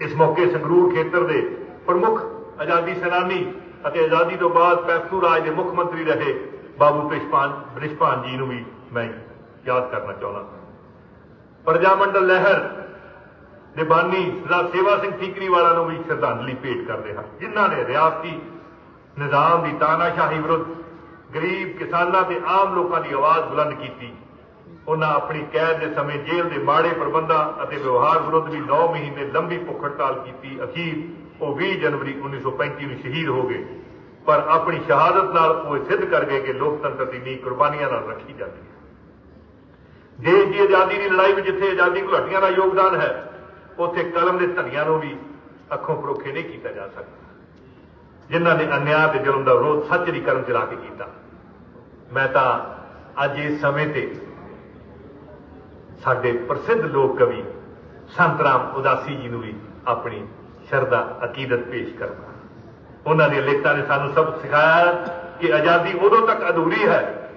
ਇਸ ਮੌਕੇ ਸੰਗਰੂਰ ਖੇਤਰ ਦੇ ਪ੍ਰਮੁੱਖ ਆਜ਼ਾਦੀ ਸੈਨਾਨੀ ਅਤੇ ਆਜ਼ਾਦੀ ਤੋਂ ਬਾਅਦ ਪੈਪਸੂ ਰਾਜ ਦੇ ਮੁੱਖ ਮੰਤਰੀ ਰਹੇ ਬਾਬੂ ਪ੍ਰਿਸ਼ਪਾਨ ਬ੍ਰਿਸ਼ਪਾਨ ਜੀ ਨੂੰ ਵੀ ਮੈਂ ਯਾਦ ਕਰਨਾ ਚਾਹੁੰਦਾ ਪ੍ਰਜਾ ਮੰਡਲ ਲਹਿਰ ਦੇ ਬਾਨੀ ਸਰਦਾਰ ਸੇਵਾ ਸਿੰਘ ਠੀਕਰੀ ਵਾਲਾ ਨੂੰ ਵੀ ਸ਼ਰਧਾਂਜਲੀ ਭੇਟ ਕਰਦੇ ਹਾਂ। ਜਿਨ੍ਹਾਂ ਨੇ ਰਿਆਸਤੀ ਨਿਜ਼ਾਮ ਦੀ ਤਾਨਾਸ਼ਾਹੀ ਵਿਰੁੱਧ ਗਰੀਬ ਕਿਸਾਨਾਂ ਤੇ ਆਮ ਲੋਕਾਂ ਦੀ ਆਵਾਜ਼ ਬੁਲੰਦ ਕੀਤੀ। ਉਹਨਾਂ ਆਪਣੀ ਕੈਦ ਦੇ ਸਮੇਂ ਜੇਲ੍ਹ ਦੇ ਮਾੜੇ ਪ੍ਰਬੰਧਾਂ ਅਤੇ ਵਿਵਹਾਰ ਵਿਰੁੱਧ ਵੀ 9 ਮਹੀਨੇ ਲੰਬੀ ਭੁੱਖ ਹੜਤਾਲ ਕੀਤੀ। ਅਖੀਰ ਉਹ 20 ਜਨਵਰੀ 1935 ਨੂੰ ਸ਼ਹੀਦ ਹੋ ਗਏ। ਪਰ ਆਪਣੀ ਸ਼ਹਾਦਤ ਨਾਲ ਉਹ ਸਿੱਧ ਕਰ ਗਏ ਕਿ ਲੋਕਤੰਤਰ ਦੀ ਨੀਂਹ ਕੁਰਬਾਨੀਆਂ ਨਾਲ ਰੱਖੀ ਜਾਂਦੀ ਹੈ। ਦੇਸ਼ ਦੀ ਆਜ਼ਾਦੀ ਦੀ ਲੜਾਈ ਵਿੱਚ ਜਿੱਥੇ ਆਜ਼ਾਦੀ ਘੁਲਾਟੀਆਂ ਦਾ ਯੋਗਦਾਨ ਹੈ, ਉੱਥੇ ਕਲਮ ਦੇ ਧਨੀਆਂ ਨੂੰ ਵੀ ਅੱਖੋਂ ਪਰੋਖੇ ਨਹੀਂ ਕੀਤਾ ਜਾ ਸਕਦਾ। ਜਿਨ੍ਹਾਂ ਨੇ ਅਨਿਆਂ ਤੇ ਜ਼ੁਲਮ ਦਾ ਵਿਰੋਧ ਸੱਚ ਦੀ ਕਰਮ ਚਲਾ ਕੇ ਕੀਤਾ। ਮੈਂ ਤਾਂ ਅੱਜ ਇਸ ਸਮੇਂ ਤੇ ਸਾਡੇ ਪ੍ਰਸਿੱਧ ਲੋਕ ਕਵੀ ਸੰਤ ਰਾਮ ਉਦਾਸੀ ਜੀ ਨੂੰ ਵੀ ਆਪਣੀ ਸ਼ਰਧਾ ਅਕੀਦਤ ਪੇਸ਼ ਕਰਨਾ ਉਹਨਾਂ ਦੀਆਂ ਲਿਖਤਾਂ ਨੇ ਸਾਨੂੰ ਸਭ ਸਿਖਾਇਆ ਕਿ ਆਜ਼ਾਦੀ ਉਦੋਂ ਤੱਕ ਅਧੂਰੀ ਹੈ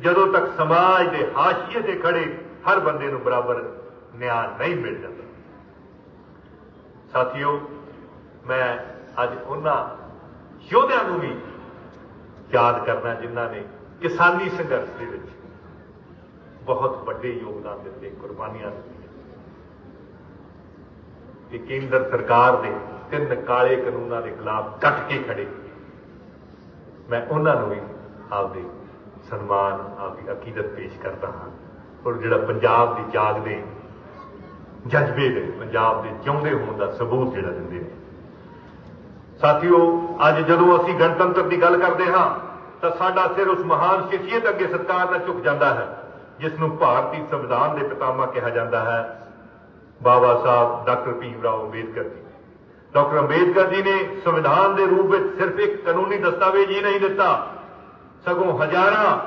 ਜਦੋਂ ਤੱਕ ਸਮਾਜ ਦੇ ਹਾਸ਼ੀਏ ਤੇ ਖੜੇ ਹਰ ਬੰਦੇ ਨੂੰ ਬਰਾਬਰ ਨਿਆਂ ਨਹੀਂ ਮਿਲ ਜਾਂਦਾ। ਸਾਥੀਓ, ਮੈਂ ਅੱਜ ਉਹਨਾਂ ਯੋਧਿਆਂ ਨੂੰ ਵੀ ਯਾਦ ਕਰਨਾ ਜਿਨ੍ਹਾਂ ਨੇ ਕਿਸਾਨੀ ਸੰਘਰਸ਼ ਦੇ ਵਿੱਚ ਬਹੁਤ ਵੱਡੇ ਯੋਗਦਾਨ ਦਿੱਤੇ, ਕੁਰਬਾਨੀਆਂ ਦਿੱਤੀਆਂ। ਕਿ ਕੇਂਦਰ ਸਰਕਾਰ ਦੇ ਤਿੰਨ ਕਾਲੇ ਕਾਨੂੰਨਾਂ ਦੇ ਖਿਲਾਫ ਡਟ ਕੇ ਖੜੇ। ਮੈਂ ਉਹਨਾਂ ਨੂੰ ਵੀ ਆਪਦੇ ਸਨਮਾਨ, ਆਪਦੀ ਅਕੀਦਤ ਪੇਸ਼ ਕਰਦਾ ਹਾਂ। ਔਰ ਜਿਹੜਾ ਪੰਜਾਬ ਦੀ ਜਾਗ ਦੇ ਜਜ਼ਬੇ ਦੇ, ਪੰਜਾਬ ਦੇ ਜਿਉਂਦੇ ਹੋਣ ਦਾ ਸਬੂਤ ਜਿਹੜਾ ਦਿੰਦੇ ਨੇ। ਸਾਥੀਓ, ਅੱਜ ਜਦੋਂ ਅਸੀਂ ਗਣਤੰਤਰ ਦੀ ਗੱਲ ਕਰਦੇ ਹਾਂ, ਤਾਂ ਸਾਡਾ ਸਿਰ ਉਸ ਮਹਾਨ ਸ਼ਖਸੀਅਤ ਅੱਗੇ ਸਤਿਕਾਰ ਨਾਲ ਝੁਕ ਜਾਂਦਾ ਹੈ। ਜਿਸ ਨੂੰ ਭਾਰਤੀ ਸੰਵਿਧਾਨ ਦੇ ਪਿਤਾਮਾ ਕਿਹਾ ਜਾਂਦਾ ਹੈ, ਬਾਬਾ ਸਾਹਿਬ ਡਾਕਟਰ ਭੀਮ ਰਾਓ ਅੰਬੇਦਕਰ ਜੀ ਡਾਕਟਰ ਅੰਬੇਦਕਰ ਜੀ ਨੇ ਸੰਵਿਧਾਨ ਦੇ ਰੂਪ ਵਿੱਚ ਸਿਰਫ ਇੱਕ ਕਾਨੂੰਨੀ ਦਸਤਾਵੇਜ਼ ਹੀ ਨਹੀਂ ਦਿੱਤਾ, ਸਗੋਂ ਹਜ਼ਾਰਾਂ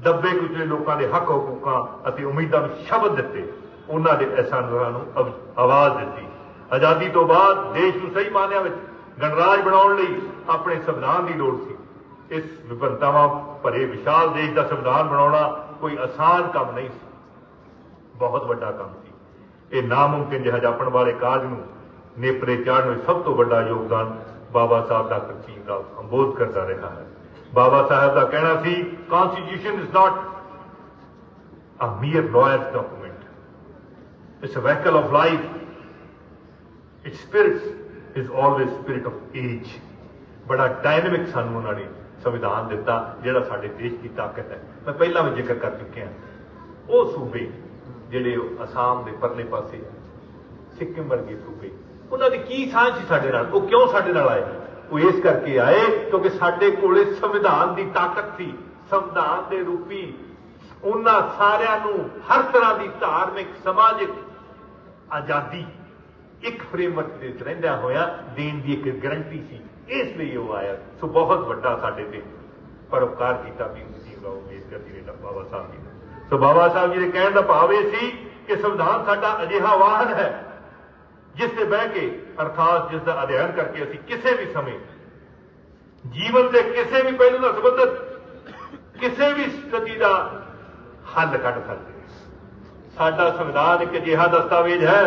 ਦੱਬੇ ਕੁਚਲੇ ਲੋਕਾਂ ਦੇ ਹੱਕ ਹਕੂਕਾਂ ਅਤੇ ਉਮੀਦਾਂ ਨੂੰ ਸ਼ਬਦ ਦਿੱਤੇ, ਉਹਨਾਂ ਦੇ ਅਹਿਸਾਨਾਂ ਨੂੰ ਆਵਾਜ਼ ਦਿੱਤੀ। ਆਜ਼ਾਦੀ ਤੋਂ ਬਾਅਦ ਦੇਸ਼ ਨੂੰ ਸਹੀ ਮਾਨਿਆਂ ਵਿੱਚ ਗਣਰਾਜ ਬਣਾਉਣ ਲਈ ਆਪਣੇ ਸੰਵਿਧਾਨ ਦੀ ਲੋੜ ਸੀ। ਇਸ ਵਿਭਿੰਨਤਾਵਾਂ, ਭਰੇ ਵਿਸ਼ਾਲ ਦੇਸ਼ ਦਾ ਸੰਵਿਧਾਨ ਬਣਾਉਣਾ ਕੋਈ ਆਸਾਨ ਕੰਮ ਨਹੀਂ ਸੀ ਬਹੁਤ ਵੱਡਾ ਕੰਮ ਸੀ ਇਹ ਨਾਮੁਮਕਿਨ ਜਿਹਾ ਜਾਪਣ ਵਾਲੇ ਕਾਜ ਨੂੰ ਨੇਪਰੇ ਚਾੜਨ ਵਿੱਚ ਸਭ ਤੋਂ ਵੱਡਾ ਯੋਗਦਾਨ ਬਾਬਾ ਸਾਹਿਬ ਦਾ ਭੀਮ ਰਾਓ ਅੰਬੇਦਕਰ ਦਾ ਰਿਹਾ ਹੈ ਬਾਬਾ ਸਾਹਿਬ ਦਾ ਕਹਿਣਾ ਸੀ constitution is not a mere lawyer's document. It's a vehicle of life. Its spirit is always spirit of age. ਬੜਾ ਡਾਇਨਾਮਿਕ ਸਾਨੂੰ ਉਹਨਾਂ ਨੇ ਸੰਵਿਧਾਨ ਦਿੱਤਾ, ਜਿਹੜਾ ਸਾਡੇ ਦੇਸ਼ ਦੀ ਤਾਕਤ ਹੈ। ਮੈਂ ਪਹਿਲਾਂ ਵੀ ਜ਼ਿਕਰ ਕਰ ਚੁੱਕਿਆ ਉਹ ਸੂਬੇ, ਜਿਹੜੇ ਅਸਾਮ ਦੇ ਪਰਲੇ ਪਾਸੇ ਸਿੱਕਿਮ ਵਰਗੇ ਸੂਬੇ, ਉਹਨਾਂ ਦੀ ਕੀ ਸਾਂਝ ਸੀ ਸਾਡੇ ਨਾਲ? ਉਹ ਕਿਉਂ ਸਾਡੇ ਨਾਲ ਆਏ? ਉਹ ਇਸ ਕਰਕੇ ਆਏ ਕਿਉਂਕਿ ਸਾਡੇ ਕੋਲੇ ਸੰਵਿਧਾਨ ਦੀ ਤਾਕਤ ਸੀ, ਸੰਵਿਧਾਨ ਦੇ ਰੂਪੀ। ਉਹਨਾਂ ਸਾਰਿਆਂ ਨੂੰ ਹਰ ਤਰ੍ਹਾਂ ਦੀ ਧਾਰਮਿਕ, ਸਮਾਜਿਕ ਆਜ਼ਾਦੀ ਇੱਕ ਫਰੇਮਵਰਕ ਦੇ ਵਿੱਚ ਰਹਿੰਦਿਆਂ ਹੋਇਆ ਦੇਣ ਦੀ ਇੱਕ ਗਰੰਟੀ ਸੀ। ਇਸ ਲਈ ਉਹ ਆਇਆ। ਸੋ ਬਹੁਤ ਵੱਡਾ ਸਾਡੇ ਤੇ ਪਰਉਪਕਾਰ ਕੀਤਾ ਵੀ ਜੀ ਰਾਓ ਅੰਬੇਦਕਰ ਜੀ ਨੇ ਬਾਬਾ ਸਾਹਿਬ ਜੀ ਨੇ। ਸੋ ਬਾਬਾ ਸਾਹਿਬ ਜੀ ਦੇ ਕਹਿਣ ਦਾ ਭਾਵ ਇਹ ਸੀ ਕਿ ਸੰਵਿਧਾਨ ਸਾਡਾ ਅਜਿਹਾ ਵਾਹਨ ਹੈ, ਜਿਸ ਤੇ ਬਹਿ ਕੇ, ਅਰਥਾਤ ਜਿਸ ਦਾ ਅਧਿਐਨ ਕਰਕੇ ਅਸੀਂ ਕਿਸੇ ਵੀ ਸਮੇਂ, ਜੀਵਨ ਦੇ ਕਿਸੇ ਵੀ ਪਹਿਲੂ ਨਾਲ ਸੰਬੰਧਿਤ, ਕਿਸੇ ਵੀ ਸਥਿਤੀ ਦਾ ਹੱਲ ਕੱਢ ਸਕਦੇ ਸਾਡਾ ਸੰਵਿਧਾਨ ਇੱਕ ਅਜਿਹਾ ਦਸਤਾਵੇਜ਼ ਹੈ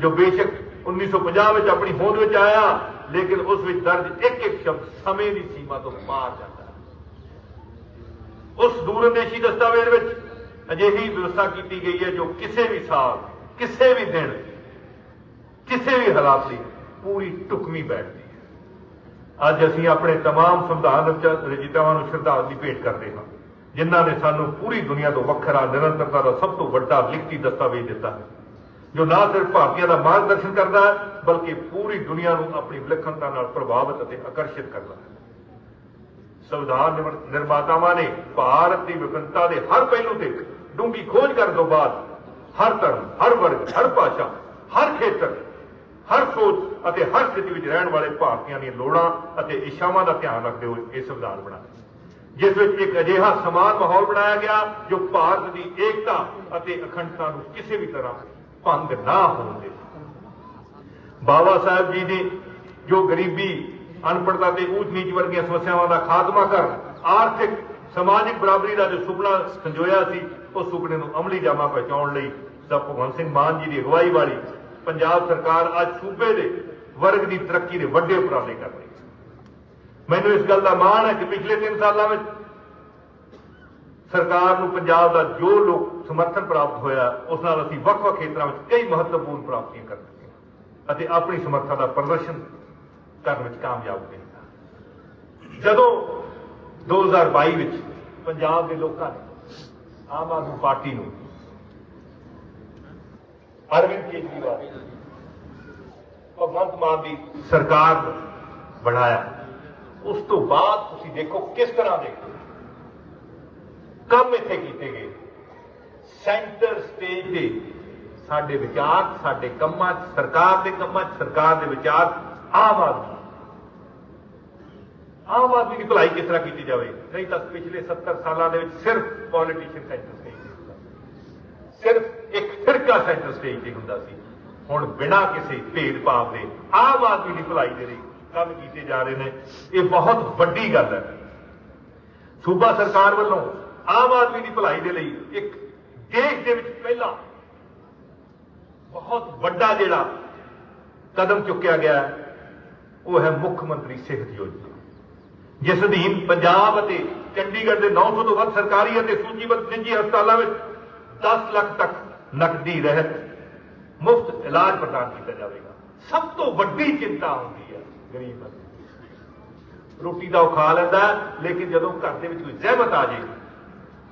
ਜੋ ਬੇਸ਼ੱਕ 1950 ਵਿੱਚ ਆਪਣੀ ਹੋਂਦ ਵਿੱਚ ਆਇਆ, ਲੇਕਿਨ ਉਸ ਵਿੱਚ ਦਰਜ ਇੱਕ ਇੱਕ ਸ਼ਬਦ ਸਮੇਂ ਦੀ ਸੀਮਾ ਤੋਂ ਪਾਰ ਜਾਂਦਾ ਉਸ ਦੂਰਅੰਦੇਸ਼ੀ ਦਸਤਾਵੇਜ਼ ਵਿੱਚ ਅਜਿਹੀ ਵਿਵਸਥਾ ਕੀਤੀ ਗਈ ਹੈ ਜੋ ਕਿਸੇ ਵੀ ਸਾਲ, ਕਿਸੇ ਵੀ ਦਿਨ, ਕਿਸੇ ਵੀ ਹਾਲਾਤ ਲਈ ਪੂਰੀ ਟੁਕਮੀ ਬੈਠਦੀ ਹੈ। ਅੱਜ ਅਸੀਂ ਆਪਣੇ ਤਮਾਮ ਸੰਵਿਧਾਨ ਰਚਿਤਾਵਾਂ ਨੂੰ ਸ਼ਰਧਾਂਜਲੀ ਭੇਟ ਕਰਦੇ ਹਾਂ, ਜਿਨ੍ਹਾਂ ਨੇ ਸਾਨੂੰ ਪੂਰੀ ਦੁਨੀਆ ਤੋਂ ਵੱਖਰਾ, ਨਿਰੰਤਰਤਾ ਦਾ ਸਭ ਤੋਂ ਵੱਡਾ ਲਿਖਤੀ ਦਸਤਾਵੇਜ਼ ਦਿੱਤਾ ਹੈ। ਜੋ ਨਾ ਸਿਰਫ ਭਾਰਤੀਆਂ ਦਾ ਮਾਰਗਦਰਸ਼ਨ ਕਰਦਾ ਹੈ, ਬਲਕਿ ਪੂਰੀ ਦੁਨੀਆ ਨੂੰ ਆਪਣੀ ਵਿਲੱਖਣਤਾ ਨਾਲ ਪ੍ਰਭਾਵਿਤ ਅਤੇ ਆਕਰਸ਼ਿਤ ਕਰਦਾ ਹੈ। ਸੰਵਿਧਾਨ ਨਿਰਮਾਤਾਵਾਂ ਨੇ ਭਾਰਤ ਦੀ ਵਿਭਿੰਨਤਾ ਦੇ ਹਰ ਪਹਿਲੂ ਤੇ ਡੂੰਘੀ ਖੋਜ ਕਰਨ ਤੋਂ ਬਾਅਦ ਹਰ ਧਰਮ, ਹਰ ਵਰਗ, ਹਰ ਭਾਸ਼ਾ, ਹਰ ਖੇਤਰ, ਹਰ ਸੋਚ ਅਤੇ ਹਰ ਸਥਿਤੀ ਵਿੱਚ ਰਹਿਣ ਵਾਲੇ ਭਾਰਤੀਆਂ ਦੀਆਂ ਲੋੜਾਂ ਅਤੇ ਇੱਛਾਵਾਂ ਦਾ ਧਿਆਨ ਰੱਖਦੇ ਹੋਏ ਇਹ ਸੰਵਿਧਾਨ ਬਣਾਇਆ ਜਿਸ ਵਿੱਚ ਇੱਕ ਅਜਿਹਾ ਸਮਾਨ ਮਾਹੌਲ ਬਣਾਇਆ ਗਿਆ ਜੋ ਭਾਰਤ ਦੀ ਏਕਤਾ ਅਤੇ ਅਖੰਡਤਾ ਨੂੰ ਕਿਸੇ ਵੀ ਤਰ੍ਹਾਂ ਭੰਗ ਨਾ ਹੋਣ ਬਾਬਾ ਸਾਹਿਬ ਜੀ ਨੇ ਜੋ ਗਰੀਬੀ, ਅਨਪੜਤਾ ਤੇ ਊਚ ਨੀਚ ਵਰਗੀਆਂ ਸਮੱਸਿਆਵਾਂ ਦਾ ਖਾਤਮਾ ਕਰ ਆਰਥਿਕ, ਸਮਾਜਿਕ ਬਰਾਬਰੀ ਦਾ ਜੋ ਸੁਪਨਾ ਸੰਜੋਇਆ ਸੀ ਉਸ ਸੁਪਨੇ ਨੂੰ ਅਮਲੀ ਜਾਮਾ ਪਹੁੰਚਾਉਣ ਲਈ ਸਭ ਭਗਵੰਤ ਸਿੰਘ ਮਾਨ ਜੀ ਦੀ ਅਗਵਾਈ ਵਾਲੀ ਪੰਜਾਬ ਸਰਕਾਰ ਅੱਜ ਸੂਬੇ ਦੇ ਵਰਗ ਦੀ ਤਰੱਕੀ ਦੇ ਵੱਡੇ ਉਪਰਾਲੇ ਕਰ ਰਹੀ ਹੈ। ਮੈਨੂੰ ਇਸ ਗੱਲ ਦਾ ਮਾਣ ਹੈ ਕਿ ਪਿਛਲੇ 3 ਸਾਲਾਂ ਵਿੱਚ ਸਰਕਾਰ ਨੂੰ ਪੰਜਾਬ ਦਾ ਜੋ ਲੋਕ ਸਮਰਥਨ ਪ੍ਰਾਪਤ ਹੋਇਆ, ਉਸ ਨਾਲ ਅਸੀਂ ਵੱਖ-ਵੱਖ ਖੇਤਰਾਂ ਵਿੱਚ ਕਈ ਮਹੱਤਵਪੂਰਨ ਪ੍ਰਾਪਤੀਆਂ ਕਰ ਦਿੱਤੀਆਂ ਅਤੇ ਆਪਣੀ ਸਮਰੱਥਾ ਦਾ ਪ੍ਰਦਰਸ਼ਨ ਕਰਨ ਵਿੱਚ ਕਾਮਯਾਬ ਹੋਏ ਹਾਂ। ਜਦੋਂ 2022 ਵਿੱਚ ਪੰਜਾਬ ਦੇ ਲੋਕਾਂ ਨੇ ਆਮ ਆਦਮੀ ਪਾਰਟੀ ਨੂੰ ਅਰਵਿੰਦ ਕੇਜਰੀਵਾਲ, ਭਗਵੰਤ ਮਾਨ ਦੀ ਸਰਕਾਰ ਨੂੰ ਬਣਾਇਆ, ਉਸ ਤੋਂ ਬਾਅਦ ਤੁਸੀਂ ਦੇਖੋ ਕਿਸ ਤਰ੍ਹਾਂ ਦੇ ਕੰਮ ਇੱਥੇ ਕੀਤੇ ਗਏ। ਸੈਂਟਰ ਸਟੇਜ ਤੇ ਸਾਡੇ ਵਿਚਾਰ, ਸਾਡੇ ਕੰਮਾਂ 'ਚ, ਸਰਕਾਰ ਦੇ ਕੰਮਾਂ 'ਚ, ਸਰਕਾਰ ਦੇ ਵਿਚਾਰ, ਆਮ ਆਦਮੀ। ਆਮ ਆਦਮੀ ਦੀ ਭਲਾਈ ਕਿਸ ਤਰ੍ਹਾਂ ਕੀਤੀ ਜਾਵੇ? ਨਹੀਂ ਤਾਂ ਪਿਛਲੇ 70 ਸਾਲਾਂ ਦੇ ਵਿੱਚ ਸਿਰਫ ਪੋਲੀਟੀਸ਼ੀਅਨ ਸੈਂਟਰ ਸਟੇਜ ਤੇ ਹੁੰਦਾ ਸੀ। ਸਿਰਫ ਇੱਕ ਫਿਰਕਾ ਸੈਂਟਰ ਸਟੇਜ ਤੇ ਹੁੰਦਾ ਸੀ। ਹੁਣ ਬਿਨਾਂ ਕਿਸੇ ਭੇਦਭਾਵ ਦੇ ਆਮ ਆਦਮੀ ਦੀ ਭਲਾਈ ਦੇ ਲਈ ਕੰਮ ਕੀਤੇ ਜਾ ਰਹੇ ਨੇ। ਇਹ ਬਹੁਤ ਵੱਡੀ ਗੱਲ ਹੈ। ਸੂਬਾ ਸਰਕਾਰ ਵੱਲੋਂ ਆਮ ਆਦਮੀ ਦੀ ਭਲਾਈ ਦੇ ਲਈ ਇੱਕ ਦੇਸ਼ ਦੇ ਵਿੱਚ ਪਹਿਲਾ ਬਹੁਤ ਵੱਡਾ ਜਿਹੜਾ ਕਦਮ ਚੁੱਕਿਆ ਗਿਆ ਉਹ ਹੈ ਮੁੱਖ ਮੰਤਰੀ ਸਿਹਤ ਯੋਜਨਾ। ਜਿਸ ਅਧੀਨ ਪੰਜਾਬ ਅਤੇ ਚੰਡੀਗੜ੍ਹ ਦੇ 900 ਤੋਂ ਵੱਧ ਸਰਕਾਰੀ ਅਤੇ ਸੂਚੀਬੱਧ ਨਿੱਜੀ ਹਸਪਤਾਲਾਂ ਵਿੱਚ 10 ਲੱਖ ਤੱਕ ਨਕਦੀ ਰਹਿਤ ਮੁਫਤ ਇਲਾਜ ਪ੍ਰਦਾਨ ਕੀਤਾ ਜਾਵੇਗਾ। ਸਭ ਤੋਂ ਵੱਡੀ ਚਿੰਤਾ ਹੁੰਦੀ ਹੈ ਗਰੀਬ ਬੰਦੇ ਰੋਟੀ ਦਾ ਉਹ ਖਾ ਲੈਂਦਾ ਲੇਕਿਨ ਜਦੋਂ ਘਰ ਦੇ ਵਿੱਚ ਕੋਈ ਜ਼ਹਿਮਤ ਆ ਜੇ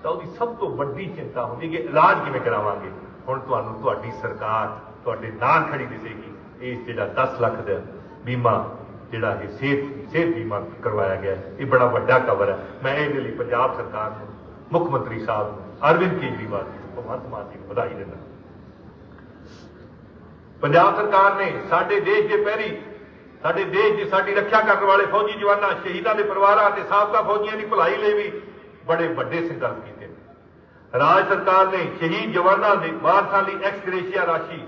ਤਾਂ ਉਹਦੀ ਸਭ ਤੋਂ ਵੱਡੀ ਚਿੰਤਾ ਹੁੰਦੀ ਕਿ ਇਲਾਜ ਕਿਵੇਂ ਕਰਾਵਾਂਗੇ? ਹੁਣ ਤੁਹਾਨੂੰ ਤੁਹਾਡੀ ਸਰਕਾਰ ਤੁਹਾਡੇ ਨਾਲ ਖੜੀ ਦਿਸੇਗੀ ਇਹ ਜਿਹੜਾ 10 ਲੱਖ ਦਾ ਬੀਮਾ, ਜਿਹੜਾ ਇਹ ਸਿਹਤ ਸਿਹਤ ਬੀਮਾ ਕਰਵਾਇਆ ਗਿਆ ਇਹ ਬੜਾ ਵੱਡਾ ਕਵਰ ਹੈ। ਮੈਂ ਇਹਦੇ ਲਈ ਪੰਜਾਬ ਸਰਕਾਰ ਨੂੰ, ਮੁੱਖ ਮੰਤਰੀ ਸਾਹਿਬ ਨੂੰ ਅਰਵਿੰਦ ਕੇਜਰੀਵਾਲ ਜੀ ਭਗਵੰਤ ਮਾਨ ਜੀ ਨੂੰ ਵਧਾਈ ਦਿੰਦਾ ਪੰਜਾਬ ਸਰਕਾਰ ਨੇ ਸਾਡੇ ਦੇਸ਼ ਦੇ ਪਹਿਰੀ ਸਾਡੇ ਦੇਸ਼ ਦੀ ਸਾਡੀ ਰੱਖਿਆ ਕਰਨ ਵਾਲੇ ਫੌਜੀ ਜਵਾਨਾਂ, ਸ਼ਹੀਦਾਂ ਦੇ ਪਰਿਵਾਰਾਂ ਤੇ ਸਾਬਕਾ ਫੌਜੀਆਂ ਦੀ ਭਲਾਈ ਲਈ ਵੀ ਬੜੇ ਵੱਡੇ ਸੰਕਲਪ ਕੀਤੇ। ਨੇ। ਰਾਜ ਸਰਕਾਰ ਨੇ ਸ਼ਹੀਦ ਜਵਾਨਾਂ ਦੇ ਵਾਰਸਾਂ ਲਈ ਐਕਸਗ੍ਰੇਸ਼ੀਆ ਰਾਸ਼ੀ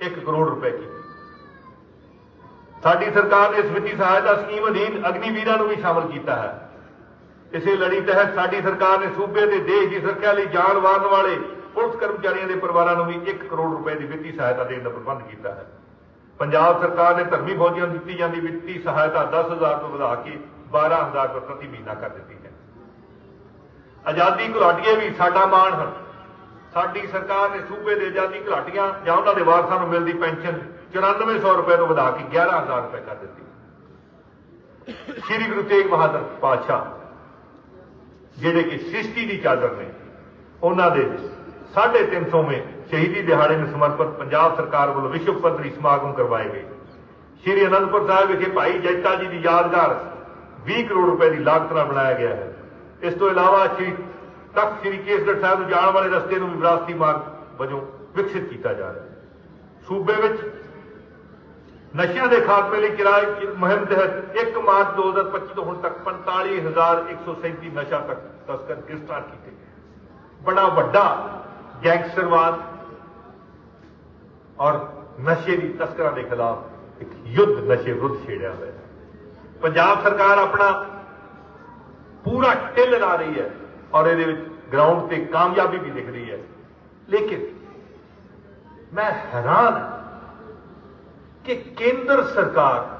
1 ਕਰੋੜ ਰੁਪਏ ਕੀਤੀ। ਸਾਡੀ ਸਰਕਾਰ ਨੇ ਇਸ ਵਿੱਤੀ ਸਹਾਇਤਾ ਸਕੀਮ ਅਧੀਨ ਅਗਨੀਵੀਰਾਂ ਨੂੰ ਵੀ ਸ਼ਾਮਲ ਕੀਤਾ ਹੈ। ਇਸੇ ਲੜੀ ਤਹਿਤ ਸਾਡੀ ਸਰਕਾਰ ਨੇ ਸੂਬੇ ਤੇ ਦੇਸ਼ ਦੀ ਸੁਰੱਖਿਆ ਲਈ ਜਾਨ ਵਾਰਨ ਵਾਲੇ ਪੁਲਿਸ ਕਰਮਚਾਰੀਆਂ ਦੇ ਪਰਿਵਾਰਾਂ ਨੂੰ ਵੀ 1 ਕਰੋੜ ਰੁਪਏ ਦੀ ਵਿੱਤੀ ਸਹਾਇਤਾ ਦੇਣ ਦਾ ਪ੍ਰਬੰਧ ਕੀਤਾ ਹੈ। ਪੰਜਾਬ ਸਰਕਾਰ ਨੇ ਧਰਮੀ ਫੌਜੀਆਂ ਨੂੰ ਦਿੱਤੀ ਜਾਂਦੀ ਵਿੱਤੀ ਸਹਾਇਤਾ 10000 ਤੋਂ ਵਧਾ ਕੇ 12000 ਰੁਪਏ ਪ੍ਰਤੀ ਮਹੀਨਾ ਕਰ ਦਿੱਤੀ ਹੈ। ਆਜ਼ਾਦੀ ਘੁਲਾਟੀਏ ਵੀ ਸਾਡਾ ਮਾਣ ਹਨ। ਸਾਡੀ ਸਰਕਾਰ ਨੇ ਸੂਬੇ ਦੇ ਆਜ਼ਾਦੀ ਘੁਲਾਟੀਆਂ ਜਾਂ ਉਹਨਾਂ ਦੇ ਵਾਰਸਾਂ ਨੂੰ ਮਿਲਦੀ ਪੈਨਸ਼ਨ 9400 ਰੁਪਏ ਤੋਂ ਵਧਾ ਕੇ 11000 ਰੁਪਏ ਕਰ ਦਿੱਤੀ। ਸ੍ਰੀ ਗੁਰੂ ਤੇਗ ਬਹਾਦਰ ਪਾਤਸ਼ਾਹ, ਜਿਹੜੇ ਕਿ ਸ੍ਰਿਸ਼ਟੀ ਦੀ ਚਾਦਰ ਨੇ, ਉਹਨਾਂ ਦੇ 350ਵੇਂ ਸ਼ਹੀਦੀ ਦਿਹਾੜੇ ਨੂੰ ਸਮਰਪਿਤ ਪੰਜਾਬ ਸਰਕਾਰ ਵੱਲੋਂ ਵਿਸ਼ਵ ਪੱਧਰੀ ਸਮਾਗਮ ਕਰਵਾਏ ਗਏ। ਸ੍ਰੀ ਅਨੰਦਪੁਰ ਸਾਹਿਬ ਵਿਖੇ ਭਾਈ ਜੈਤਾ ਜੀ ਦੀ ਯਾਦਗਾਰ 20 ਕਰੋੜ ਰੁਪਏ ਦੀ ਲਾਗਤ ਨਾਲ ਬਣਾਇਆ ਗਿਆ ਹੈ। ਇਸ ਤੋਂ ਇਲਾਵਾ ਸ੍ਰੀ ਤਖਤ ਸ੍ਰੀ ਕੇਸਗੜ੍ਹ ਸਾਹਿਬ ਨੂੰ ਜਾਣ ਵਾਲੇ ਰਸਤੇ ਨੂੰ ਵੀ ਵਿਰਾਸਤੀ ਮਾਰਗ ਵਜੋਂ ਵਿਕਸਿਤ ਕੀਤਾ ਜਾ ਰਿਹਾ ਹੈ। ਸੂਬੇ ਵਿੱਚ ਨਸ਼ਿਆਂ ਦੇ ਖਾਤਮੇ ਲਈ ਚਲਾਈ ਮੁਹਿੰਮ ਤਹਿਤ 1 ਮਾਰਚ 2025 ਤੋਂ ਹੁਣ ਤੱਕ 45137 ਨਸ਼ਾ ਤੱਕ ਤਸਕਰ ਗ੍ਰਿਫਤਾਰ ਕੀਤੇ ਗਏ ਬੜਾ ਵੱਡਾ ਗੈਂਗਸਟਰਵਾਦ ਔਰ ਨਸ਼ੇ ਦੀ ਤਸਕਰਾਂ ਦੇ ਖਿਲਾਫ ਇੱਕ ਯੁੱਧ ਨਸ਼ੇ ਵਿਰੁੱਧ ਛੇੜਿਆ ਹੋਇਆ ਹੈ। ਪੰਜਾਬ ਸਰਕਾਰ ਆਪਣਾ ਪੂਰਾ ਢਿੱਲ ਲਾ ਰਹੀ ਹੈ ਔਰ ਇਹਦੇ ਵਿੱਚ ਗਰਾਊਂਡ ਤੇ ਕਾਮਯਾਬੀ ਵੀ ਦਿਖ ਰਹੀ ਹੈ। ਲੇਕਿਨ ਮੈਂ ਹੈਰਾਨ ਕਿ ਕੇਂਦਰ ਸਰਕਾਰ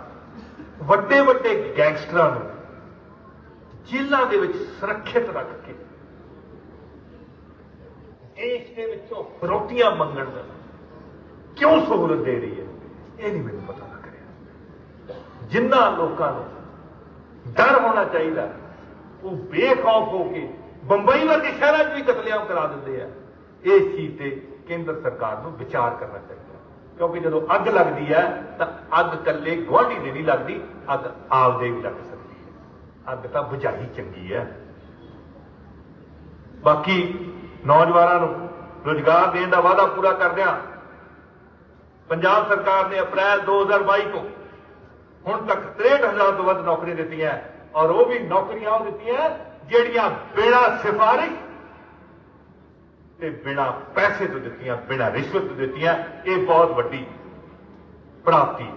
ਵੱਡੇ ਵੱਡੇ ਗੈਂਗਸਟਰਾਂ ਨੂੰ ਜੇਲ੍ਹਾਂ ਦੇ ਵਿੱਚ ਸੁਰੱਖਿਅਤ ਰੱਖ ਕੇ ਦੇਸ਼ ਦੇ ਵਿੱਚੋਂ ਰੋਟੀਆਂ ਮੰਗਣ ਦਾ ਕਿਉਂ ਸਹੂਲਤ ਦੇ ਰਹੀ ਹੈ, ਇਹ ਨਹੀਂ ਮੈਨੂੰ ਪਤਾ ਲੱਗ ਰਿਹਾ। ਜਿੰਨਾ ਲੋਕਾਂ ਨੂੰ ਡਰ ਹੋਣਾ ਚਾਹੀਦਾ ਉਹ ਬੇਖੌਫ ਹੋ ਕੇ ਬੰਬਈ ਵਰਗੇ ਸ਼ਹਿਰਾਂ 'ਚ ਵੀ ਕਤਲੇਆਮ ਕਰਾ ਦਿੰਦੇ ਆ। ਇਸ ਚੀਜ਼ ਤੇ ਕੇਂਦਰ ਸਰਕਾਰ ਨੂੰ ਵਿਚਾਰ ਕਰਨਾ ਚਾਹੀਦਾ ਕਿਉਂਕਿ ਜਦੋਂ ਅੱਗ ਲੱਗਦੀ ਹੈ, ਤਾਂ ਅੱਗ ਕੱਲੇ ਗੁਆਂਢੀ ਦੇ ਨਹੀਂ ਲੱਗਦੀ, ਅੱਗ ਆਪਦੇ ਵੀ ਲੱਗ ਸਕਦੀ ਹੈ। ਅੱਗ ਤਾਂ ਬੁਝਾਈ ਚੰਗੀ ਹੈ। ਬਾਕੀ ਨੌਜਵਾਨਾਂ ਨੂੰ ਰੋਜ਼ਗਾਰ ਦੇਣ ਦਾ ਵਾਅਦਾ ਪੂਰਾ ਕਰਦਿਆਂ ਪੰਜਾਬ ਸਰਕਾਰ ਨੇ ਅਪ੍ਰੈਲ 2022 ਤੋਂ ਹੁਣ ਤੱਕ 63000 ਤੋਂ ਵੱਧ ਨੌਕਰੀਆਂ ਦਿੱਤੀਆਂ ਔਰ ਉਹ ਵੀ ਨੌਕਰੀਆਂ ਉਹ ਦਿੱਤੀਆਂ ਜਿਹੜੀਆਂ ਬਿਨਾਂ ਸਿਫਾਰਿਸ਼ ਤੇ ਬਿਨਾਂ ਪੈਸੇ ਤੋਂ ਦਿੱਤੀਆਂ, ਬਿਨਾਂ ਰਿਸ਼ਵਤ ਤੋਂ ਦਿੱਤੀਆਂ, ਇਹ ਬਹੁਤ ਵੱਡੀ ਪ੍ਰਾਪਤੀ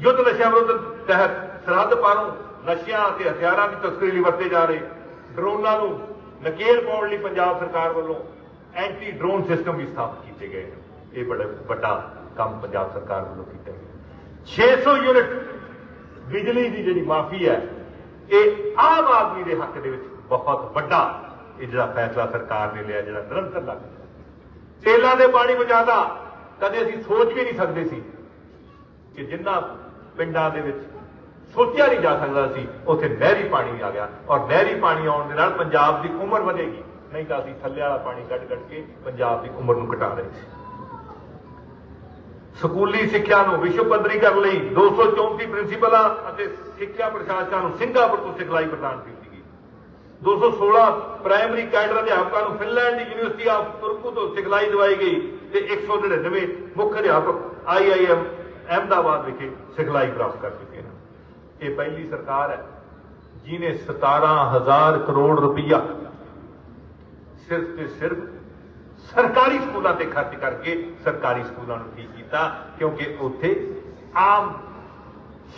ਯੁੱਧ ਨਸ਼ਿਆਂ ਵਿਰੁੱਧ ਤਹਿਤ ਸਰਹੱਦ ਪਾਰੋਂ ਨਸ਼ਿਆਂ ਅਤੇ ਹਥਿਆਰਾਂ ਦੀ ਤਸਕਰੀ ਲਈ ਵਰਤੇ ਜਾ ਰਹੇ ਡਰੋਨਾਂ ਨੂੰ ਨਕੇਲ ਪਾਉਣ ਲਈ ਪੰਜਾਬ ਸਰਕਾਰ ਵੱਲੋਂ ਐਂਟੀ ਡਰੋਨ ਸਿਸਟਮ ਵੀ ਸਥਾਪਿਤ ਕੀਤੇ ਗਏ ਇਹ ਬੜਾ ਵੱਡਾ ਕੰਮ ਪੰਜਾਬ ਸਰਕਾਰ ਵੱਲੋਂ ਕੀਤਾ ਗਿਆ। 600 ਯੂਨਿਟ ਬਿਜਲੀ ਦੀ ਜਿਹੜੀ ਮਾਫੀ ਹੈ, ਇਹ ਆਮ ਆਦਮੀ ਦੇ ਹੱਕ ਦੇ ਵਿੱਚ ਬਹੁਤ ਵੱਡਾ ਇਹ ਜਿਹੜਾ ਫੈਸਲਾ ਸਰਕਾਰ ਨੇ ਲਿਆ, ਜਿਹੜਾ ਨਿਰੰਤਰ ਲੱਗ ਰਿਹਾ ਤੇਲਾਂ ਦੇ ਪਾਣੀ ਬਚਾਦਾ ਕਦੇ ਅਸੀਂ ਸੋਚ ਵੀ ਨਹੀਂ ਸਕਦੇ ਸੀ ਕਿ ਜਿੰਨਾ ਪਿੰਡਾਂ ਦੇ ਵਿੱਚ ਸੋਚਿਆ ਨਹੀਂ ਜਾ ਸਕਦਾ ਸੀ, ਉੱਥੇ ਨਹਿਰੀ ਪਾਣੀ ਆ ਗਿਆ ਔਰ ਨਹਿਰੀ ਪਾਣੀ ਆਉਣ ਦੇ ਨਾਲ ਪੰਜਾਬ ਦੀ ਉਮਰ ਵਧੇਗੀ। ਨਹੀਂ ਤਾਂ ਅਸੀਂ ਥੱਲੇ ਵਾਲਾ ਪਾਣੀ ਕੱਢ ਕੱਢ ਕੇ ਪੰਜਾਬ ਦੀ ਉਮਰ ਨੂੰ ਘਟਾ ਰਹੇ ਸੀ। ਸਕੂਲੀ ਸਿੱਖਿਆ ਨੂੰ ਵਿਸ਼ਵ ਪੱਧਰੀ ਕਰਨ ਲਈ 234 ਪ੍ਰਿੰਸੀਪਲਾਂ ਅਤੇ ਸਿੱਖਿਆ ਪ੍ਰਸ਼ਾਸਕਾਂ ਨੂੰ ਸਿੰਗਾਪੁਰ ਤੋਂ ਸਿਖਲਾਈ ਪ੍ਰਦਾਨ ਕੀਤੀ ਗਈ। 216 ਪ੍ਰਾਇਮਰੀ ਕੈਡਰ ਅਧਿਆਪਕਾਂ ਨੂੰ ਫਿਨਲੈਂਡ ਯੂਨੀਵਰਸਿਟੀ ਆਫ ਤੁਰਕੂ ਤੋਂ ਸਿਖਲਾਈ ਦਿਵਾਈ ਗਈ ਤੇ 199 ਮੁੱਖ ਅਧਿਆਪਕ ਆਈਆਈਐਮ ਅਹਿਮਦਾਬਾਦ ਵਿਖੇ ਸਿਖਲਾਈ ਪ੍ਰਾਪਤ ਕਰ ਚੁੱਕੇ ਹਨ। ਇਹ ਪਹਿਲੀ ਸਰਕਾਰ ਹੈ ਜਿਨੇ 17000 ਕਰੋੜ ਰੁਪਈਆ ਸਿਰਫ ਤੇ ਸਿਰਫ ਸਰਕਾਰੀ ਸਕੂਲਾਂ ਤੇ ਖਰਚ ਕਰਕੇ ਸਰਕਾਰੀ ਸਕੂਲਾਂ ਨੂੰ ਠੀਕ ਕੀਤਾ, ਕਿਉਂਕਿ ਉੱਥੇ ਆਮ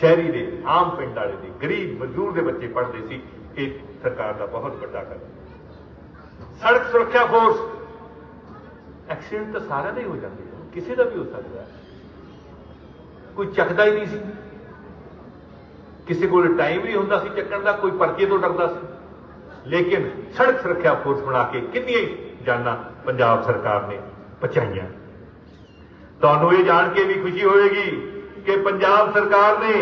ਸ਼ਹਿਰੀ ਦੇ, ਆਮ ਪਿੰਡ ਵਾਲੇ ਦੇ, ਗਰੀਬ ਮਜ਼ਦੂਰ ਦੇ ਬੱਚੇ ਪੜ੍ਹਦੇ ਸੀ, ਇਹ ਸਰਕਾਰ ਦਾ ਬਹੁਤ ਵੱਡਾ ਕਦਮ ਸੜਕ ਸੁਰੱਖਿਆ ਫੋਰਸ ਐਕਸੀਡੈਂਟ ਤਾਂ ਸਾਰਿਆਂ ਦੇ ਹੀ ਹੋ ਜਾਂਦੇ ਆ, ਕਿਸੇ ਦਾ ਵੀ ਹੋ ਸਕਦਾ ਕੋਈ ਚੱਕਦਾ ਹੀ ਨਹੀਂ ਸੀ। ਕਿਸੇ ਕੋਲ ਟਾਈਮ ਨਹੀਂ ਹੁੰਦਾ ਸੀ ਚੱਕਣ ਦਾ, ਕੋਈ ਪਰਚੇ ਤੋਂ ਡਰਦਾ ਸੀ। ਲੇਕਿਨ ਸੜਕ ਸੁਰੱਖਿਆ ਫੋਰਸ ਬਣਾ ਕੇ ਕਿੰਨੀਆਂ ਜਾਨਾਂ ਪੰਜਾਬ ਸਰਕਾਰ ਨੇ ਬਚਾਈਆਂ ਤੁਹਾਨੂੰ ਇਹ ਜਾਣ ਕੇ ਵੀ ਖੁਸ਼ੀ ਹੋਵੇਗੀ ਕਿ ਪੰਜਾਬ ਸਰਕਾਰ ਨੇ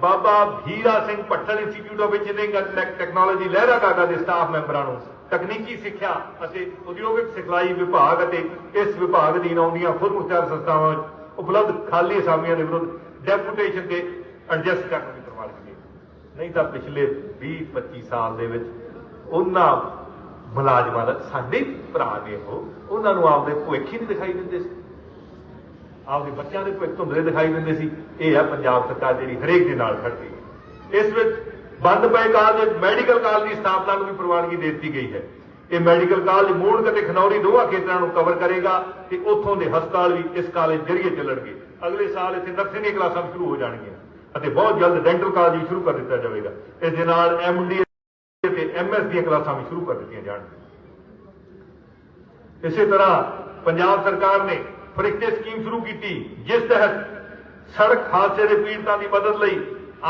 Baba Bhira Singh Bhattal institute of engineering and technology Lehra Gaga ਦੇ ਸਟਾਫ ਮੈਂਬਰਾਂ ਨੂੰ ਤਕਨੀਕੀ ਸਿੱਖਿਆ ਅਤੇ ਉਦਯੋਗਿਕ ਸਿਖਲਾਈ ਵਿਭਾਗ ਅਤੇ ਇਸ ਵਿਭਾਗ ਅਧੀਨ ਆਉਂਦੀਆਂ ਖੁਦਮੁਖਤਿਆਰ ਸੰਸਥਾਵਾਂ ਵਿੱਚ ਉਪਲਬਧ ਖਾਲੀ ਅਸਾਮੀਆਂ ਦੇ ਵਿਰੁੱਧ ਡੈਪੂਟੇਸ਼ਨ ਤੇ ਐਡਜਸਟ ਕਰਨ ਦੀ ਪ੍ਰਵਾਨਗੀ ਨਹੀਂ ਤਾਂ ਪਿਛਲੇ 20 25 ਸਾਲ ਦੇ ਵਿੱਚ ਉਹਨਾਂ ਮੁਲਾਜ਼ਮਾਂ ਦਾ ਸਾਡੇ ਭਰਾ ਨੇ ਉਹ, ਉਹਨਾਂ ਨੂੰ ਆਪਦੇ ਭੁੱਖ ਹੀ ਨਹੀਂ ਦਿਖਾਈ ਦਿੰਦੇ ਸੀ। ਆਪਦੇ ਬੱਚਿਆਂ ਦੇ ਭੁੱਖ ਧੁੰਦਲੇ ਦਿਖਾਈ ਦਿੰਦੇ ਸੀ। ਇਹ ਹੈ ਪੰਜਾਬ ਸਰਕਾਰ ਜਿਹੜੀ ਹਰੇਕ ਦੇ ਨਾਲ ਖੜਦੀ ਹੈ। ਇਸ ਵਿੱਚ ਬੰਦ ਪਏ ਕਾਲਜ, ਮੈਡੀਕਲ ਕਾਲਜ ਦੀ ਸਥਾਪਨਾ ਨੂੰ ਵੀ ਪ੍ਰਵਾਨਗੀ ਦੇ ਦਿੱਤੀ ਗਈ ਹੈ। ਇਹ ਮੈਡੀਕਲ ਕਾਲਜ ਮੂਣਕ ਅਤੇ ਖਨੌਰੀ ਦੋਵਾਂ ਖੇਤਰਾਂ ਨੂੰ ਕਵਰ ਕਰੇਗਾ ਤੇ ਉੱਥੋਂ ਦੇ ਹਸਪਤਾਲ ਵੀ ਇਸ ਕਾਲਜ ਜਰੀਏ ਚੱਲਣਗੇ। ਅਗਲੇ ਸਾਲ ਇੱਥੇ ਨਰਸਿੰਗ ਦੀਆਂ ਕਲਾਸਾਂ ਸ਼ੁਰੂ ਹੋ ਜਾਣਗੀਆਂ ਅਤੇ ਬਹੁਤ ਜਲਦ ਡੈਂਟਲ ਕਾਲਜ ਵੀ ਸ਼ੁਰੂ ਕਰ ਦਿੱਤਾ ਜਾਵੇਗਾ। ਇਸ ਦੇ ਨਾਲ ਐਮਡੀ ਤੇ ਐਮਐਸ ਦੀਆਂ ਕਲਾਸਾਂ ਵੀ ਸ਼ੁਰੂ ਕਰ ਦਿੱਤੀਆਂ ਜਾਣਗੀਆਂ ਇਸੇ ਤਰ੍ਹਾਂ ਪੰਜਾਬ ਸਰਕਾਰ ਨੇ ਫਰਿਸ਼ਤੇ ਸਕੀਮ ਸ਼ੁਰੂ ਕੀਤੀ, ਜਿਸ ਤਹਿਤ ਸੜਕ ਹਾਦਸੇ ਦੇ ਪੀੜਤਾਂ ਦੀ ਮਦਦ ਲਈ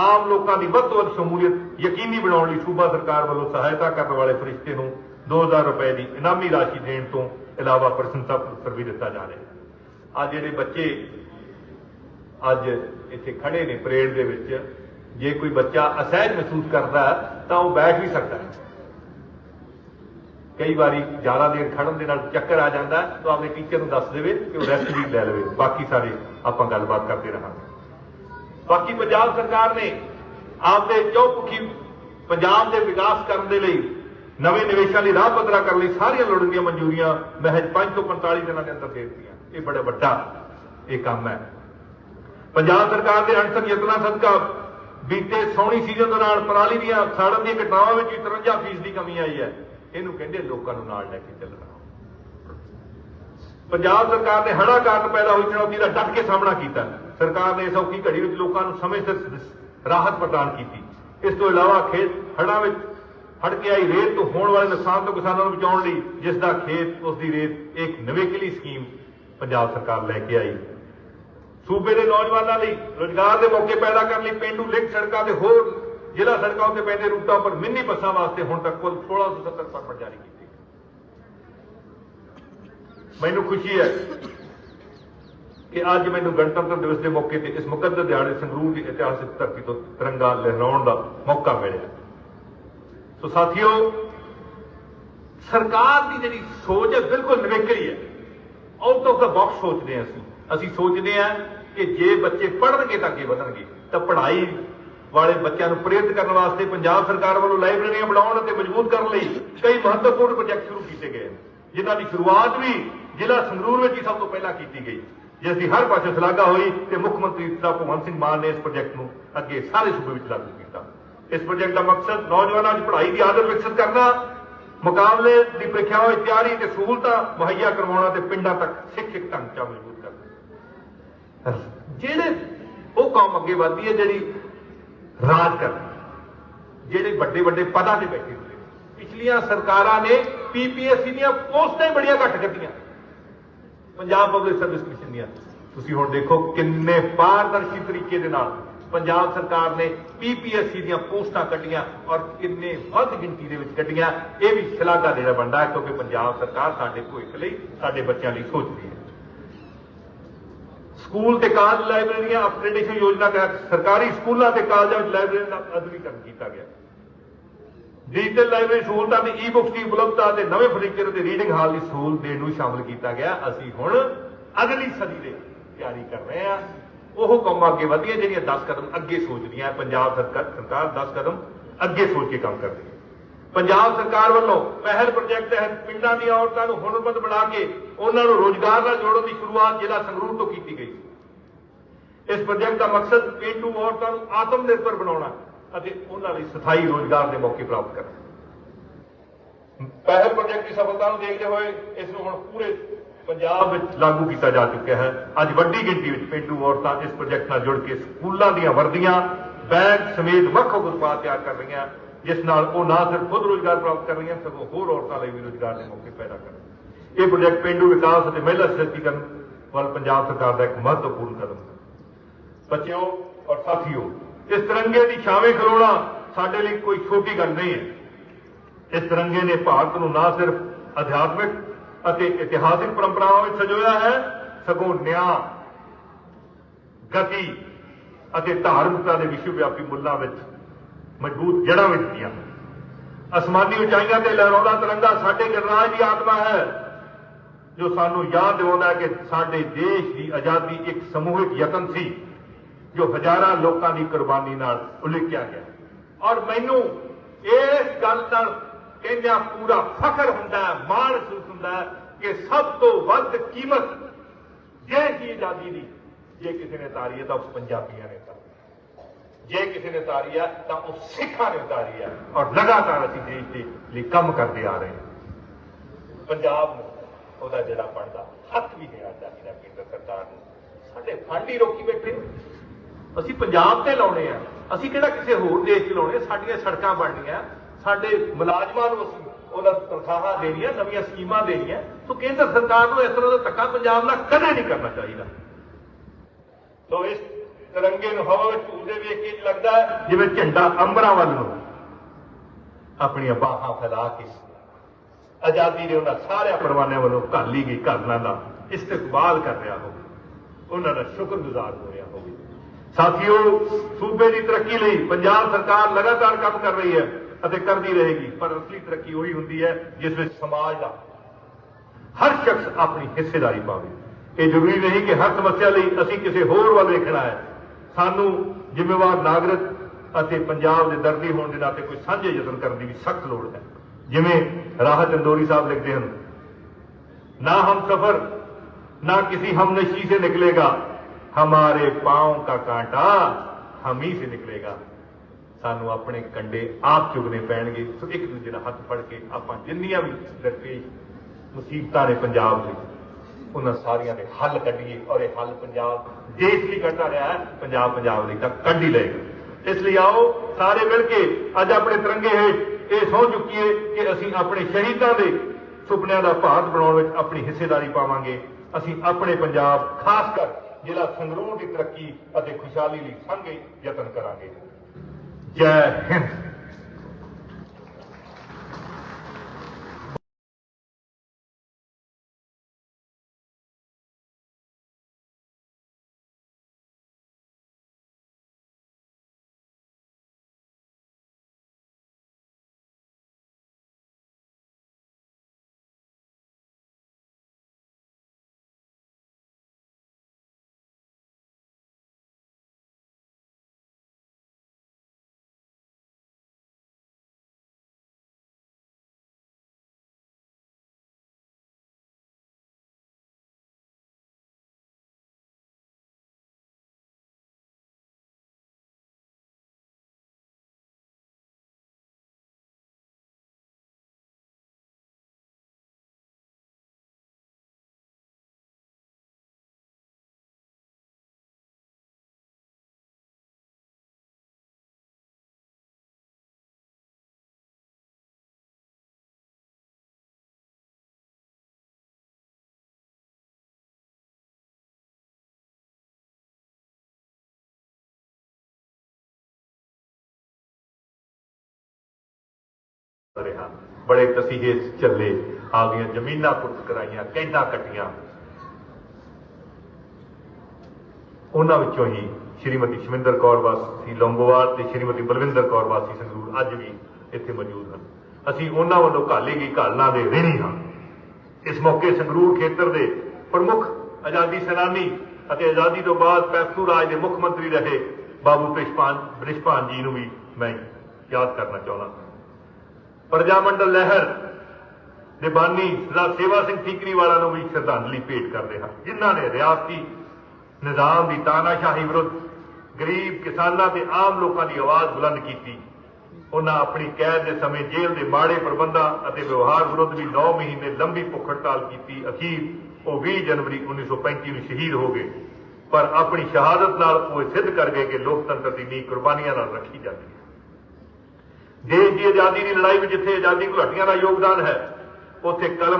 ਆਮ ਲੋਕਾਂ ਦੀ ਵੱਧ ਤੋਂ ਵੱਧ ਸ਼ਮੂਲੀਅਤ ਯਕੀਨੀ ਬਣਾਉਣ ਲਈ ਸੂਬਾ ਸਰਕਾਰ ਵੱਲੋਂ ਸਹਾਇਤਾ ਕਰਨ ਵਾਲੇ ਫਰਿਸ਼ਤੇ ਨੂੰ 2000 ਰੁਪਏ ਦੀ ਇਨਾਮੀ ਰਾਸ਼ੀ ਦੇਣ ਤੋਂ ਇਲਾਵਾ ਪ੍ਰਸ਼ੰਸਾ ਪੱਤਰ ਵੀ ਦਿੱਤਾ ਜਾ ਰਿਹਾ ਅੱਜ ਜਿਹੜੇ ਬੱਚੇ ਅੱਜ ਇੱਥੇ ਖੜੇ ਨੇ ਪਰੇਡ ਦੇ ਵਿੱਚ ਜੇ ਕੋਈ ਬੱਚਾ ਅਸਹਿਜ ਮਹਿਸੂਸ ਕਰਦਾ ਤਾਂ ਉਹ ਬੈਠ ਵੀ ਸਕਦਾ ਹੈ। ਕਈ ਵਾਰੀ ਜ਼ਿਆਦਾ ਦੇਰ ਖੜਨ ਦੇ ਨਾਲ ਚੱਕਰ ਆ ਜਾਂਦਾ ਤਾਂ ਆਪਣੇ ਟੀਚਰ ਨੂੰ ਦੱਸ ਦੇਵੇ ਕਿ ਉਹ ਰੈਸਟ ਵੀ ਲੈ ਲਵੇ। ਬਾਕੀ ਸਾਰੇ ਆਪਾਂ ਗੱਲਬਾਤ ਕਰਦੇ ਰਹਾਂਗੇ। ਬਾਕੀ ਪੰਜਾਬ ਸਰਕਾਰ ਨੇ ਆਪਦੇ ਚੌਪੁਖੀ ਪੰਜਾਬ ਦੇ ਵਿਕਾਸ ਕਰਨ ਦੇ ਲਈ ਨਵੇਂ ਨਿਵੇਸ਼ਾਂ ਲਈ ਰਾਹ ਪੱਧਰਾ ਕਰਨ ਲਈ ਸਾਰੀਆਂ ਲੋੜੀਂਦੀਆਂ ਮਨਜ਼ੂਰੀਆਂ ਮਹਿਜ 5 ਤੋਂ 45 ਦਿਨਾਂ ਦੇ ਅੰਦਰ ਦੇ ਦਿੱਤੀਆਂ। ਇਹ ਬੜਾ ਵੱਡਾ ਇਹ ਕੰਮ ਹੈ। ਪੰਜਾਬ ਸਰਕਾਰ ਦੇ ਅਣਸਨ ਯਤਨਾਂ ਸਦਕਾ ਬੀਤੇ ਸੌਣੀ ਸੀਜ਼ਨ ਦੌਰਾਨ ਪਰਾਲੀ ਦੀਆਂ ਸਾੜਨ ਦੀਆਂ ਘਟਨਾਵਾਂ ਵਿੱਚ 53% ਦੀ ਕਮੀ ਆਈ ਹੈ। ਇਹਨੂੰ ਕਹਿੰਦੇ ਲੋਕਾਂ ਨੂੰ ਨਾਲ ਲੈ ਕੇ ਚੱਲਣਾ। ਪੰਜਾਬ ਸਰਕਾਰ ਨੇ ਹੜ੍ਹਾਂ ਕਾਰਨ ਪੈਦਾ ਹੋਈ ਚੁਣੌਤੀ ਦਾ ਡਟ ਕੇ ਸਾਹਮਣਾ ਕੀਤਾ। ਸਰਕਾਰ ਨੇ ਇਸ ਔਖੀ ਘੜੀ ਵਿੱਚ ਲੋਕਾਂ ਨੂੰ ਸਮੇਂ ਸਿਰ ਰਾਹਤ ਪ੍ਰਦਾਨ ਕੀਤੀ। ਇਸ ਤੋਂ ਇਲਾਵਾ ਖੇਤ ਹੜ੍ਹਾਂ ਵਿੱਚ ਹੜ ਕੇ ਆਈ ਰੇਤ ਤੋਂ ਹੋਣ ਵਾਲੇ ਨੁਕਸਾਨ ਤੋਂ ਕਿਸਾਨਾਂ ਨੂੰ ਬਚਾਉਣ ਲਈ ਜਿਸ ਦਾ ਖੇਤ, ਉਸ ਦੀ ਰੇਤ ਇੱਕ ਨਵੇਕਲੀ ਸਕੀਮ ਪੰਜਾਬ ਸਰਕਾਰ ਲੈ ਕੇ ਆਈ। ਸੂਬੇ ਦੇ ਨੌਜਵਾਨਾਂ ਲਈ ਰੋਜ਼ਗਾਰ ਦੇ ਮੌਕੇ ਪੈਦਾ ਕਰਨ ਲਈ ਪਿੰਡੂ ਲਿੰਕ ਸੜਕਾਂ ਤੇ ਹੋਰ ਜ਼ਿਲ੍ਹਾ ਸੜਕਾਂ ਉੱਤੇ ਪੈਂਦੇ ਰੂਟਾਂ ਉੱਪਰ ਮਿੰਨੀ ਬੱਸਾਂ ਵਾਸਤੇ ਹੁਣ ਤੱਕ ਕੁੱਲ 1670 ਪਰਮਿਟ ਜਾਰੀ ਕੀਤੇ ਮੈਨੂੰ ਖੁਸ਼ੀ ਹੈ ਕਿ ਅੱਜ ਮੈਨੂੰ ਗਣਤੰਤਰ ਦਿਵਸ ਦੇ ਮੌਕੇ ਤੇ ਇਸ ਮੁਕੱਦਰ ਦਿਹਾੜੇ ਸੰਗਰੂਰ ਦੀ ਇਤਿਹਾਸਿਕ ਧਰਤੀ ਤੋਂ ਤਿਰੰਗਾ ਲਹਿਰਾਉਣ ਦਾ ਮੌਕਾ ਮਿਲਿਆ। ਸੋ ਸਾਥੀਓ, ਸਰਕਾਰ ਦੀ ਜਿਹੜੀ ਸੋਚ ਹੈ ਬਿਲਕੁਲ ਨਿਵੇਕਰੀ ਹੈ। ਆਊਟ ਆਫ ਦਾ ਬਾਕਸ ਸੋਚਦੇ ਹਾਂ ਅਸੀਂ। ਅਸੀਂ ਸੋਚਦੇ ਹਾਂ ਕਿ ਜੇ ਬੱਚੇ ਪੜ੍ਹਨਗੇ ਤਾਂ ਅੱਗੇ ਵਧਣਗੇ। ਤਾਂ ਪੜ੍ਹਾਈ ਵਾਲੇ ਬੱਚਿਆਂ ਨੂੰ ਪ੍ਰੇਰਿਤ ਕਰਨ ਵਾਸਤੇ ਪੰਜਾਬ ਸਰਕਾਰ ਵੱਲੋਂ ਲਾਇਬ੍ਰੇਰੀਆਂ ਬਣਾਉਣ ਅਤੇ ਮਜ਼ਬੂਤ ਕਰਨ ਲਈ ਕਈ ਮਹੱਤਵਪੂਰਨ ਪ੍ਰੋਜੈਕਟ ਸ਼ੁਰੂ ਕੀਤੇ ਗਏ ਜਿਨ੍ਹਾਂ ਦੀ ਸ਼ੁਰੂਆਤ ਵੀ ਜ਼ਿਲ੍ਹਾ ਸੰਗਰੂਰ ਵਿੱਚ ਹੀ ਸਭ ਤੋਂ ਪਹਿਲਾਂ ਕੀਤੀ ਗਈ। ਜਿਸ ਦੀ ਹਰ ਪਾਸੇ ਸ਼ਲਾਘਾ ਹੋਈ ਤੇ ਮੁੱਖ ਮੰਤਰੀ ਸ੍ਰੀ ਭਗਵੰਤ ਸਿੰਘ ਮਾਨ ਨੇ ਇਸ ਪ੍ਰੋਜੈਕਟ ਨੂੰ ਅੱਗੇ ਸਾਰੇ ਸੂਬੇ ਵਿੱਚ ਲਾਗੂ ਕੀਤਾ। ਇਸ ਪ੍ਰੋਜੈਕਟ ਦਾ ਮਕਸਦ ਨੌਜਵਾਨਾਂ 'ਚ ਪੜ੍ਹਾਈ ਦੀ ਆਦਤ ਵਿਕਸਿਤ ਕਰਨਾ, ਮੁਕਾਬਲੇ ਦੀ ਪ੍ਰੀਖਿਆਵਾਂ ਵਿੱਚ ਤਿਆਰੀ ਤੇ ਸਹੂਲਤਾਂ ਮੁਹੱਈਆ ਕਰਵਾਉਣਾ ਤੇ ਪਿੰਡਾਂ ਤੱਕ ਸਿੱਖਿਅਕ ਢਾਂਚਾ ਮਜ਼ਬੂਤ ਕਰਨਾ ਜਿਹੜੇ ਉਹ ਕੌਮ ਅੱਗੇ ਵਧਦੀ ਹੈ, ਜਿਹੜੀ ਰਾਜ ਕਰਦੀ ਜਿਹੜੇ ਵੱਡੇ ਵੱਡੇ ਪਦਾਂ ਤੇ ਬੈਠੇ ਹੁੰਦੇ ਪਿਛਲੀਆਂ ਸਰਕਾਰਾਂ ਨੇ ਪੀਪੀਐਸਸੀ ਦੀਆਂ ਪੋਸਟਾਂ ਹੀ ਬੜੀਆਂ ਘੱਟ ਕੱਢੀਆਂ। ਪੰਜਾਬ ਪਬਲਿਕ ਸਰਵਿਸ ਕਮਿਸ਼ਨ ਦੀਆਂ। ਤੁਸੀਂ ਹੁਣ ਦੇਖੋ ਕਿੰਨੇ ਪਾਰਦਰਸ਼ੀ ਤਰੀਕੇ ਦੇ ਨਾਲ ਪੰਜਾਬ ਸਰਕਾਰ ਨੇ ਪੀਪੀਐਸਸੀ ਦੀਆਂ ਪੋਸਟਾਂ ਕੱਢੀਆਂ ਔਰ ਕਿੰਨੇ ਵੱਧ ਗਿਣਤੀ ਦੇ ਵਿੱਚ ਕੱਢੀਆਂ। ਇਹ ਵੀ ਸ਼ਲਾਘਾ ਦੇਣਾ ਬਣਦਾ ਹੈ, ਕਿਉਂਕਿ ਪੰਜਾਬ ਸਰਕਾਰ ਸਾਡੇ ਭਵਿੱਖ ਲਈ, ਸਾਡੇ ਬੱਚਿਆਂ ਲਈ ਸੋਚਦੀ ਹੈ। ਸਕੂਲ ਤੇ ਕਾਲਜ ਲਾਇਬ੍ਰੇਰੀਆਂ ਅਪਗ੍ਰੇਡੇਸ਼ਨ ਯੋਜਨਾ ਤਹਿਤ ਸਰਕਾਰੀ ਸਕੂਲਾਂ ਤੇ ਕਾਲਜਾਂ ਵਿੱਚ ਲਾਇਬ੍ਰੇਰੀਆਂ ਦਾ ਆਧੁਨਿਕਰਨ ਕੀਤਾ ਗਿਆ। ਡਿਜੀਟਲ ਲਾਇਬ੍ਰੇਰੀ ਸਹੂਲਤਾਂ ਤੇ ਈ-ਬੁੱਕਸ ਦੀ ਉਪਲਬਧਤਾ ਤੇ ਨਵੇਂ ਫਰਨੀਚਰ ਤੇ ਰੀਡਿੰਗ ਹਾਲ ਦੀ ਸਹੂਲਤ ਦੇਣ ਨੂੰ ਸ਼ਾਮਲ ਕੀਤਾ ਗਿਆ। ਅਸੀਂ ਹੁਣ ਅਗਲੀ ਸਦੀ ਦੇ ਤਿਆਰੀ ਕਰ ਰਹੇ ਹਾਂ। ਉਹ ਕੰਮਾਂ ਅੱਗੇ ਵਧੀਆਂ, ਜਿਹੜੀਆਂ 10 ਕਦਮ ਅੱਗੇ ਸੋਚਦੀਆਂ ਪੰਜਾਬ ਸਰਕਾਰ ਸਰਕਾਰ 10 ਕਦਮ ਅੱਗੇ ਸੋਚ ਕੇ ਕੰਮ ਕਰਦੀ ਹੈ। ਪੰਜਾਬ ਸਰਕਾਰ ਵੱਲੋਂ ਪਹਿਲ ਪ੍ਰੋਜੈਕਟ ਤਹਿਤ ਪਿੰਡਾਂ ਦੀਆਂ ਔਰਤਾਂ ਨੂੰ ਹੁਨਰਮੰਦ ਬਣਾ ਕੇ ਉਹਨਾਂ ਨੂੰ ਰੋਜ਼ਗਾਰ ਨਾਲ ਜੋੜਨ ਦੀ ਸ਼ੁਰੂਆਤ ਜ਼ਿਲ੍ਹਾ ਸੰਗਰੂਰ ਤੋਂ ਕੀਤੀ ਗਈ ਇਸ ਪ੍ਰੋਜੈਕਟ ਦਾ ਮਕਸਦ ਪੇਂਡੂ ਔਰਤਾਂ ਨੂੰ ਆਤਮ ਨਿਰਭਰ ਬਣਾਉਣਾ ਅਤੇ ਉਹਨਾਂ ਲਈ ਸਥਾਈ ਰੋਜ਼ਗਾਰ ਦੇ ਮੌਕੇ ਪ੍ਰਾਪਤ ਕਰਨਾ। ਪਹਿਲ ਪ੍ਰੋਜੈਕਟ ਦੀ ਸਫਲਤਾ ਨੂੰ ਦੇਖਦੇ ਹੋਏ ਇਸ ਨੂੰ ਹੁਣ ਪੂਰੇ ਪੰਜਾਬ ਵਿੱਚ ਲਾਗੂ ਕੀਤਾ ਜਾ ਚੁੱਕਿਆ ਹੈ। ਅੱਜ ਵੱਡੀ ਗਿਣਤੀ ਵਿੱਚ ਪੇਂਡੂ ਔਰਤਾਂ ਇਸ ਪ੍ਰੋਜੈਕਟ ਨਾਲ ਜੁੜ ਕੇ ਸਕੂਲਾਂ ਦੀਆਂ ਵਰਦੀਆਂ, ਬੈਗ ਸਮੇਤ ਵੱਖ-ਵੱਖ ਉਤਪਾਦ ਤਿਆਰ ਕਰ ਰਹੀਆਂ, ਜਿਸ ਨਾਲ ਉਹ ਨਾ ਸਿਰਫ ਖੁਦ ਰੋਜ਼ਗਾਰ ਪ੍ਰਾਪਤ ਕਰ ਰਹੀਆਂ, ਸਗੋਂ ਹੋਰ ਔਰਤਾਂ ਲਈ ਵੀ ਰੋਜ਼ਗਾਰ ਦੇ ਮੌਕੇ ਪੈਦਾ ਕਰ ਇਹ ਪ੍ਰੋਜੈਕਟ ਪੇਂਡੂ ਵਿਕਾਸ ਅਤੇ ਮਹਿਲਾ ਸਸ਼ਕਤੀਕਰਨ ਵੱਲ ਪੰਜਾਬ ਸਰਕਾਰ ਦਾ ਇੱਕ ਮਹੱਤਵਪੂਰਨ ਕਦਮ ਬੱਚਿਓ ਔਰ ਸਾਥੀਓ, ਇਸ ਤਿਰੰਗੇ ਦੀ ਛਾਵੇਂ ਖਲੋਣਾ ਸਾਡੇ ਲਈ ਕੋਈ ਛੋਟੀ ਗੱਲ ਨਹੀਂ ਹੈ। ਇਸ ਤਿਰੰਗੇ ਨੇ ਭਾਰਤ ਨੂੰ ਨਾ ਸਿਰਫ ਅਧਿਆਤਮਿਕ ਅਤੇ ਇਤਿਹਾਸਿਕ ਪਰੰਪਰਾਵਾਂ ਵਿੱਚ ਸਜੋਇਆ ਹੈ, ਸਗੋਂ ਨਿਆਂ, ਗਤੀ ਅਤੇ ਧਾਰਮਿਕਤਾ ਦੇ ਵਿਸ਼ਵ ਵਿਆਪੀ ਮੁੱਲਾਂ ਵਿੱਚ ਮਜ਼ਬੂਤ ਜੜ੍ਹਾਂ ਵਿੱਚ ਦਿੱਤੀਆਂ ਅਸਮਾਨੀ ਉਚਾਈਆਂ ਤੇ ਲਹਿਰਾਉਂਦਾ ਤਿਰੰਗਾ ਸਾਡੇ ਗਣਰਾਜ ਦੀ ਆਤਮਾ ਹੈ, ਜੋ ਸਾਨੂੰ ਯਾਦ ਦਿਵਾਉਂਦਾ ਹੈ ਕਿ ਸਾਡੇ ਦੇਸ਼ ਦੀ ਆਜ਼ਾਦੀ ਇੱਕ ਸਮੂਹਿਕ ਯਤਨ ਸੀ। ਜੋ ਹਜ਼ਾਰਾਂ ਲੋਕਾਂ ਦੀ ਕੁਰਬਾਨੀ ਨਾਲ ਉਲੀਕਿਆ ਗਿਆ। ਔਰ ਮੈਨੂੰ ਇਸ ਗੱਲ ਨਾਲ ਕਹਿੰਦਿਆਂ ਪੂਰਾ ਫਖਰ ਹੁੰਦਾ ਹੈ, ਮਾਣ ਮਹਿਸੂਸ ਹੁੰਦਾ ਹੈ ਕਿ ਸਭ ਤੋਂ ਵੱਧ ਕੀਮਤ ਜੇ ਕੀ ਆਜ਼ਾਦੀ ਦੀ, ਜੇ ਕਿਸੇ ਨੇ ਤਾਰੀ ਹੈ ਤਾਂ ਉਸ ਪੰਜਾਬੀਆਂ ਨੇ ਤਾਰੀ ਜੇ ਕਿਸੇ ਨੇ ਤਾਰੀ ਹੈ ਤਾਂ ਉਹ ਸਿੱਖਾਂ ਨੇ ਉਤਾਰੀ ਹੈ। ਔਰ ਲਗਾਤਾਰ ਅਸੀਂ ਦੇਸ਼ ਦੇ ਲਈ ਕੰਮ ਕਰਦੇ ਆ ਰਹੇ ਹਾਂ। ਪੰਜਾਬ ਨੂੰ ਉਹਦਾ ਜਿਹੜਾ ਬਣਦਾ ਹੱਥ ਵੀ ਦੇਣਾ ਚਾਹੀਦਾ ਕੇਂਦਰ ਸਰਕਾਰ ਨੂੰ। ਸਾਡੇ ਫੰਡ ਹੀ ਰੋਕੀ ਬੈਠੇ ਅਸੀਂ ਪੰਜਾਬ ਤੇ ਲਾਉਣੇ ਆ। ਅਸੀਂ ਕਿਹੜਾ ਕਿਸੇ ਹੋਰ ਦੇਸ਼ 'ਚ ਲਾਉਣੇ? ਸਾਡੀਆਂ ਸੜਕਾਂ ਬਣਨੀਆਂ। ਸਾਡੇ ਮੁਲਾਜ਼ਮਾਂ ਨੂੰ ਅਸੀਂ ਉਹਨਾਂ ਨੂੰ ਤਨਖਾਹਾਂ ਦੇਣੀਆਂ, ਨਵੀਆਂ ਸਕੀਮਾਂ ਦੇਣੀਆਂ। ਸੋ ਕੇਂਦਰ ਸਰਕਾਰ ਨੂੰ ਇਸ ਤਰ੍ਹਾਂ ਦਾ ਧੱਕਾ ਪੰਜਾਬ ਨਾਲ ਕਦੇ ਨਹੀਂ ਕਰਨਾ ਚਾਹੀਦਾ। ਸੋ ਇਸ ਤਿਰੰਗੇ ਨੂੰ ਹਵਾ ਵਿੱਚ ਝੂਲਦੇ ਵੇਖ ਕੇ ਲੱਗਦਾ ਜਿਵੇਂ ਝੰਡਾ ਅੰਬਰਾਂ ਵੱਲ ਨੂੰ ਆਪਣੀਆਂ ਬਾਹਾਂ ਫੈਲਾ ਕੇ ਆਜ਼ਾਦੀ ਦੇ ਉਹਨਾਂ ਸਾਰਿਆਂ ਪਰਵਾਨਿਆਂ ਵੱਲੋਂ ਘਾਲੀ ਗਈ ਘਰਨਾਂ ਦਾ ਇਸਤਕਬਾਲ ਕਰ ਰਿਹਾ ਹੋਵੇ। ਉਹਨਾਂ ਦਾ ਸ਼ੁਕਰਗੁਜ਼ਾਰ ਹੋ ਰਿਹਾ ਹੋਵੇ। ਸਾਥੀਓ, ਸੂਬੇ ਦੀ ਤਰੱਕੀ ਲਈ ਪੰਜਾਬ ਸਰਕਾਰ ਲਗਾਤਾਰ ਕੰਮ ਕਰ ਰਹੀ ਹੈ ਅਤੇ ਕਰਦੀ ਰਹੇਗੀ, ਪਰ ਅਸਲੀ ਤਰੱਕੀ ਉਹੀ ਹੁੰਦੀ ਹੈ ਜਿਸ ਵਿੱਚ ਸਮਾਜ ਦਾ ਹਰ ਸ਼ਖਸ ਆਪਣੀ ਹਿੱਸੇਦਾਰੀ ਪਾਵੇ। ਇਹ ਜ਼ਰੂਰੀ ਨਹੀਂ ਕਿ ਹਰ ਸਮੱਸਿਆ ਲਈ ਅਸੀਂ ਕਿਸੇ ਹੋਰ ਵੱਲ ਵੇਖਣਾ ਹੈ। ਸਾਨੂੰ ਜ਼ਿੰਮੇਵਾਰ ਨਾਗਰਿਕ ਅਤੇ ਪੰਜਾਬ ਦੇ ਦਰਦੀ ਹੋਣ ਦੇ ਨਾਤੇ ਕੋਈ ਸਾਂਝੇ ਯਤਨ ਕਰਨ ਦੀ ਵੀ ਸਖਤ ਲੋੜ ਹੈ। ਜਿਵੇਂ ਰਾਹਤ ਅੰਦੋਰੀ ਸਾਹਿਬ ਲਿਖਦੇ ਹਨ, ਨਾ ਹਮ ਸਫਰ, ਨਾ ਕਿਸੇ ਹਮਨਸ਼ੀ ਸੇ ਨਿਕਲੇਗਾ। हमारे पांव का कांटा हम ही से निकलेगा ਸਾਨੂੰ ਆਪਣੇ ਕੰਡੇ ਆਪ ਚੁਗਨੇ ਪੈਣਗੇ ਸੋ ਇੱਕ ਦੂਜੇ ਨਾਲ ਹੱਥ ਫੜ ਕੇ ਆਪਾਂ ਜਿੰਨੀਆਂ ਵੀ ਦਰਪੇਸ਼ ਮੁਸੀਬਤਾਂ ਨੇ ਪੰਜਾਬ ਦੇ ਉਹਨਾਂ ਸਾਰੀਆਂ ਦੇ ਹੱਲ ਕੱਢੀਏ ਔਰ ਇਹ ਹੱਲ ਪੰਜਾਬ ਦੇਸ਼ ਲਈ ਕੱਢਦਾ ਰਿਹਾ ਹੈ ਪੰਜਾਬ ਪੰਜਾਬ ਲਈ ਤਾਂ ਕੱਢ ਹੀ ਲਏਗਾ ਇਸ ਲਈ ਆਓ ਸਾਰੇ ਮਿਲ ਕੇ ਅੱਜ ਆਪਣੇ ਤਿਰੰਗੇ ਹੇਠ ਇਹ ਸਹੁੰ ਚੁੱਕੀਏ ਕਿ ਅਸੀਂ ਆਪਣੇ ਸ਼ਹੀਦਾਂ ਦੇ ਸੁਪਨਿਆਂ ਦਾ ਭਾਰਤ ਬਣਾਉਣ ਵਿੱਚ ਆਪਣੀ ਹਿੱਸੇਦਾਰੀ ਪਾਵਾਂਗੇ ਅਸੀਂ ਆਪਣੇ ਪੰਜਾਬ ਖਾਸ ਕਰ ਜ਼ਿਲ੍ਹਾ ਸੰਗਰੂਰ ਦੀ ਤਰੱਕੀ ਅਤੇ ਖੁਸ਼ਹਾਲੀ ਲਈ ਸੰਘੇ ਯਤਨ ਕਰਾਂਗੇ ਜੈ ਹਿੰਦ ਰਿਹਾ। ਬੜੇ ਤਸੀਹੇ ਚੱਲੇ, ਆ ਗਈਆਂ ਜ਼ਮੀਨਾਂ ਕੁਰਤ ਕਰਾਈਆਂ ਕੈਦਾਂ ਕੱਟੀਆਂ। ਉਹਨਾਂ ਵਿੱਚੋਂ ਹੀ ਸ਼੍ਰੀਮਤੀ ਸ਼ਮਿੰਦਰ ਕੌਰ ਵਾਸੀ ਲੌਂਗੋਵਾਲ ਤੇ ਸ਼੍ਰੀਮਤੀ ਬਲਵਿੰਦਰ ਕੌਰ ਵਾਸੀ ਸੰਗਰੂਰ ਅੱਜ ਵੀ ਇੱਥੇ ਮੌਜੂਦ ਹਨ। ਅਸੀਂ ਉਹਨਾਂ ਵੱਲੋਂ ਘਾਲੇ ਗਈ ਘਾਲਣਾ ਦੇ ਰਿਣੀ ਹਾਂ। ਇਸ ਮੌਕੇ ਸੰਗਰੂਰ ਖੇਤਰ ਦੇ ਪ੍ਰਮੁੱਖ ਆਜ਼ਾਦੀ ਸੈਨਾਨੀ ਅਤੇ ਆਜ਼ਾਦੀ ਤੋਂ ਬਾਅਦ ਪੈਪਸੂ ਰਾਜ ਦੇ ਮੁੱਖ ਮੰਤਰੀ ਰਹੇ ਬਾਬੂ ਪ੍ਰਿਸ਼ਪਾਨ ਬ੍ਰਿਸ਼ਪਾਨ ਜੀ ਨੂੰ ਵੀ ਮੈਂ ਯਾਦ ਕਰਨਾ ਚਾਹੁੰਦਾ। ਪ੍ਰਜਾ ਮੰਡਲ ਲਹਿਰ ਦੇ ਬਾਨੀ ਸਰਦਾਰ ਸੇਵਾ ਸਿੰਘ ਠੀਕਰੀਵਾਲਾ ਨੂੰ ਵੀ ਸ਼ਰਧਾਂਜਲੀ ਭੇਟ ਕਰਦੇ ਹਾਂ। ਜਿਨ੍ਹਾਂ ਨੇ ਰਿਆਸਤੀ ਨਿਜ਼ਾਮ ਦੀ ਤਾਨਾਸ਼ਾਹੀ ਵਿਰੁੱਧ ਗਰੀਬ ਕਿਸਾਨਾਂ ਤੇ ਆਮ ਲੋਕਾਂ ਦੀ ਆਵਾਜ਼ ਬੁਲੰਦ ਕੀਤੀ। ਉਹਨਾਂ ਆਪਣੀ ਕੈਦ ਦੇ ਸਮੇਂ ਜੇਲ੍ਹ ਦੇ ਮਾੜੇ ਪ੍ਰਬੰਧਾਂ ਅਤੇ ਵਿਵਹਾਰ ਵਿਰੁੱਧ ਵੀ 9 ਮਹੀਨੇ ਲੰਬੀ ਭੁੱਖ ਹੜਤਾਲ ਕੀਤੀ। ਅਖੀਰ ਉਹ 20 ਜਨਵਰੀ 1935 ਨੂੰ ਸ਼ਹੀਦ ਹੋ ਗਏ। ਪਰ ਆਪਣੀ ਸ਼ਹਾਦਤ ਨਾਲ ਉਹ ਇਹ ਸਿੱਧ ਕਰ ਗਏ ਕਿ ਲੋਕਤੰਤਰ ਦੀ ਨੀਂਹ ਕੁਰਬਾਨੀਆਂ ਨਾਲ ਰੱਖੀ ਜਾਂਦੀ ਹੈ। ਦੇਸ਼ ਦੀ ਆਜ਼ਾਦੀ ਦੀ ਲੜਾਈ ਵਿੱਚ ਜਿੱਥੇ ਆਜ਼ਾਦੀ ਘੁਲਾਟੀਆਂ ਦਾ ਯੋਗਦਾਨ ਹੈ ਉੱਥੇ ਕਲਮ